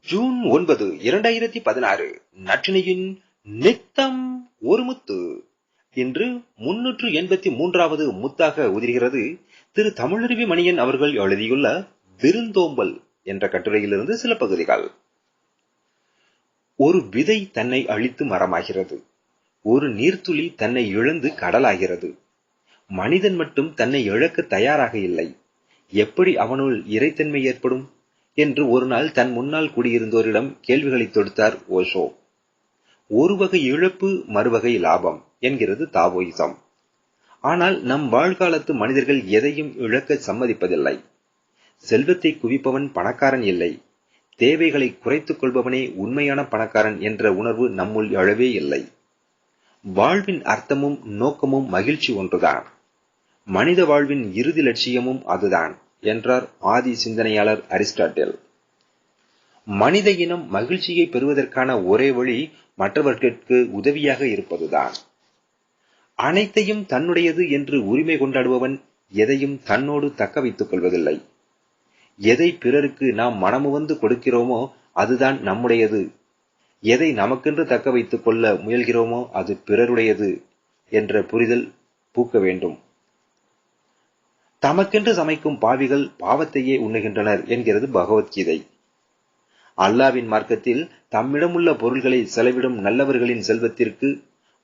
June ஒன்பது இரண்டாயிரத்தி பதினாறு. நற்றினியின் நித்தம் ஒரு முத்து. இன்று முன்னூற்று எண்பத்தி மூன்றாவது முத்தாக உதிர்கிறது. திரு தமிழருவி மணியன் அவர்கள் எழுதியுள்ள விருந்தோம்பல் என்ற கட்டுரையிலிருந்து சில பகுதிகள். ஒரு விதை தன்னை அழித்து மரமாகிறது. ஒரு நீர்த்துளி தன்னை இழந்து கடலாகிறது. மனிதன் மட்டும் தன்னை இழக்க தயாராக இல்லை. எப்படி அவனுள் இறைத்தன்மை ஏற்படும்? என்று ஒரு நாள் தன் முன்னால் குடியிருந்தோரிடம் கேள்விகளை தொடுத்தார் ஓஷோ. ஒரு வகை இழப்பு மறுவகை லாபம் என்கிறது தாவோயிசம். ஆனால் நம் வாழ்காலத்து மனிதர்கள் எதையும் இழக்க சம்மதிப்பதில்லை. செல்வத்தை குவிப்பவன் பணக்காரன் இல்லை. தேவைகளை குறைத்துக் கொள்பவனே உண்மையான பணக்காரன் என்ற உணர்வு நம்முள் எழவே இல்லை. வாழ்வின் அர்த்தமும் நோக்கமும் மகிழ்ச்சி ஒன்றுதான். மனித வாழ்வின் இறுதி லட்சியமும் அதுதான். என்றார் ஆதி சிந்தனையாளர் அரிஸ்டாட்டில். மனித இனம் மகிழ்ச்சியை பெறுவதற்கான ஒரே வழி மற்றவர்களுக்கு உதவியாக இருப்பதுதான். அனைத்தையும் தன்னுடையது என்று உரிமை கொண்டாடுபவன் எதையும் தன்னோடு தக்க வைத்துக் கொள்வதில்லை. எதை பிறருக்கு நாம் மனமுவந்து கொடுக்கிறோமோ அதுதான் நம்முடையது. எதை நமக்கென்று தக்க வைத்துக் கொள்ள முயல்கிறோமோ அது பிறருடையது என்ற புரிதல் பூக்க வேண்டும். தமக்கென்று சமைக்கும் பாவிகள் பாவத்தையே உண்ணுகின்றனர் என்கிறது பகவத்கீதை. அல்லாவின் மார்க்கத்தில் தம்மிடமுள்ள பொருள்களை செலவிடும் நல்லவர்களின் செல்வத்திற்கு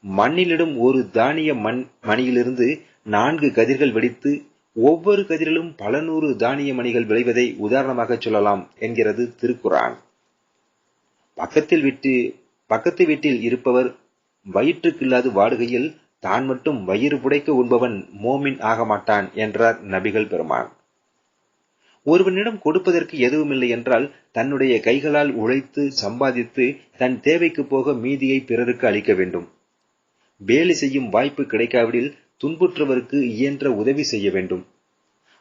மண்ணிலிடும் ஒரு தானிய மண் மணியிலிருந்து நான்கு கதிர்கள் வெடித்து ஒவ்வொரு கதிரிலும் பல நூறு தானிய மணிகள் விளைவதை உதாரணமாக சொல்லலாம் என்கிறது திருக்குரான் பக்கத்தில் விட்டு பக்கத்து வீட்டில் இருப்பவர் வயிற்றுக்கில்லாது வாடுகையில் தான் மட்டும் வயிறு புடைக்க உண்பவன் மோமின் ஆக மாட்டான் என்றார் நபிகள் பெருமான். ஒருவனிடம் கொடுப்பதற்கு எதுவுமில்லை என்றால் தன்னுடைய கைகளால் உழைத்து சம்பாதித்து தன் தேவைக்கு போக மீதியை பிறருக்கு அளிக்க வேண்டும். வேலை செய்யும் வாய்ப்பு கிடைக்காவிடில் துன்புற்றவருக்கு இயன்ற உதவி செய்ய வேண்டும்.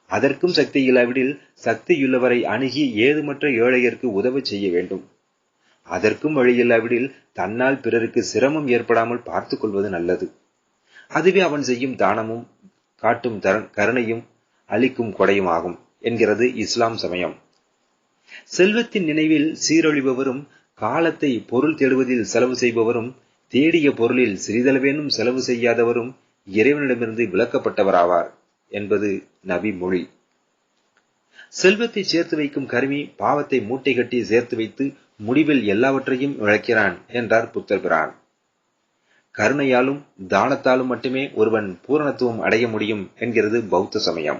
அதற்கும் சக்தி இல்லாவிடில் சக்தியுள்ளவரை அணுகி ஏதுமற்ற ஏழையருக்கு உதவி செய்ய வேண்டும். அதற்கும் வழியில்லாவிடில் தன்னால் பிறருக்கு சிரமம் ஏற்படாமல் பார்த்துக் கொள்வது நல்லது. அதுவே அவன் செய்யும் தானமும் காட்டும் கருணையும் அளிக்கும் கொடையும் ஆகும் என்கிறது இஸ்லாம் சமயம். செல்வத்தின் நினைவில் சீரழிபவரும் காலத்தை பொருள் தேடுவதில் செலவு செய்பவரும் தேடிய பொருளில் சிறிதளவேனும் செலவு செய்யாதவரும் இறைவனிடமிருந்து விளக்கப்பட்டவராவார் என்பது நபி மொழி. செல்வத்தை சேர்த்து வைக்கும் கருமி பாவத்தை மூட்டை கட்டி சேர்த்து வைத்து முடிவில் எல்லாவற்றையும் இழக்கிறான் என்றார் புத்தர் பிரான். கருணையாலும் தானத்தாலும் மட்டுமே ஒருவன் பூரணத்துவம் அடைய முடியும் என்கிறது பௌத்த சமயம்.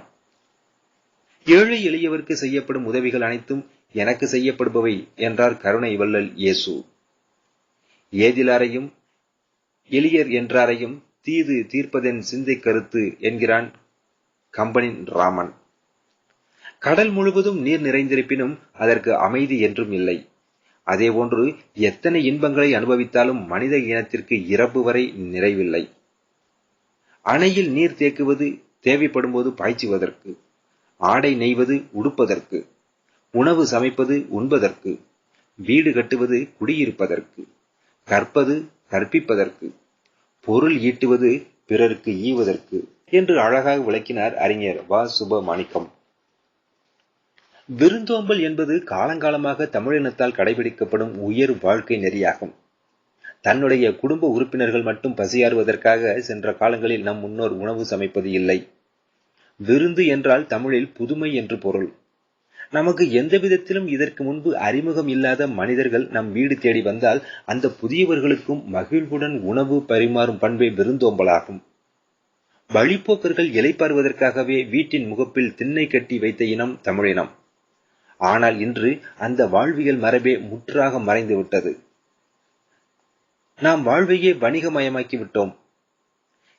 ஏழை எளியவருக்கு செய்யப்படும் உதவிகள் அனைத்தும் எனக்கு செய்யப்படுபவை என்றார் கருணை வல்லல் இயேசு. ஏதிலாரையும் எளியர் என்றாரையும் தீது தீர்ப்பதென் சிந்தை கருத்து என்கிறான் கம்பனின் ராமன். கடல் முழுவதும் நீர் நிறைந்திருப்பினும் அதற்கு அமைதி என்றும் இல்லை. அதேபோன்று எத்தனை இன்பங்களை அனுபவித்தாலும் மனித இனத்திற்கு இறப்பு வரை நிறைவில்லை. அணையில் நீர் தேக்குவது தேவைப்படும் போது பாய்ச்சுவதற்கு ஆடை நெய்வது உடுப்பதற்கு உணவு சமைப்பது உண்பதற்கு வீடு கட்டுவது குடியிருப்பதற்கு கற்பது கற்பிப்பதற்கு பொருள் ஈட்டுவது பிறருக்கு ஈவதற்கு என்று அழகாக விளக்கினார் அறிஞர் வ. சுப மாணிக்கம் விருந்தோம்பல் என்பது காலங்காலமாக தமிழினத்தால் கடைபிடிக்கப்படும் உயர் வாழ்க்கை நெறியாகும். தன்னுடைய குடும்ப உறுப்பினர்கள் மட்டும் பசியாறுவதற்காக சென்ற காலங்களில் நம் முன்னோர் உணவு சமைப்பது இல்லை. விருந்து என்றால் தமிழில் புதுமை என்று பொருள். நமக்கு எந்த விதத்திலும் இதற்கு முன்பு அறிமுகம் இல்லாத மனிதர்கள் நம் வீடு தேடி வந்தால் அந்த புதியவர்களுக்கும் மகிழ்வுடன் உணவு பரிமாறும் பண்பே விருந்தோம்பலாகும். வழிப்போக்கர்கள் இலைப்பாறுவதற்காகவே வீட்டின் முகப்பில் திண்ணை கட்டி வைத்த இனம் தமிழினம். ஆனால் இன்று அந்த வாழ்வியல் மரபே முற்றாக மறைந்து விட்டது நாம் வாழ்வையே வணிகமயமாக்கி விட்டோம்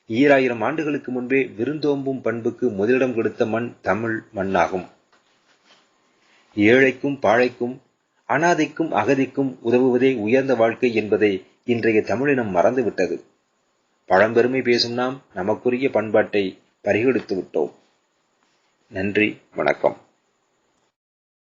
ஈராயிரம் ஆண்டுகளுக்கு முன்பே விருந்தோம்பும் பண்புக்கு முதலிடம் கொடுத்த மண் தமிழ் மண்ணாகும். ஏழைக்கும் பாழைக்கும் அனாதைக்கும் அகதிக்கும் உதவுவதே உயர்ந்த வாழ்க்கை என்பதை இன்றைய தமிழினம் மறந்துவிட்டது. பழம்பெருமை பேசும் நாம் நமக்குரிய பண்பாட்டை பறிகொடுத்து விட்டோம். நன்றி வணக்கம்.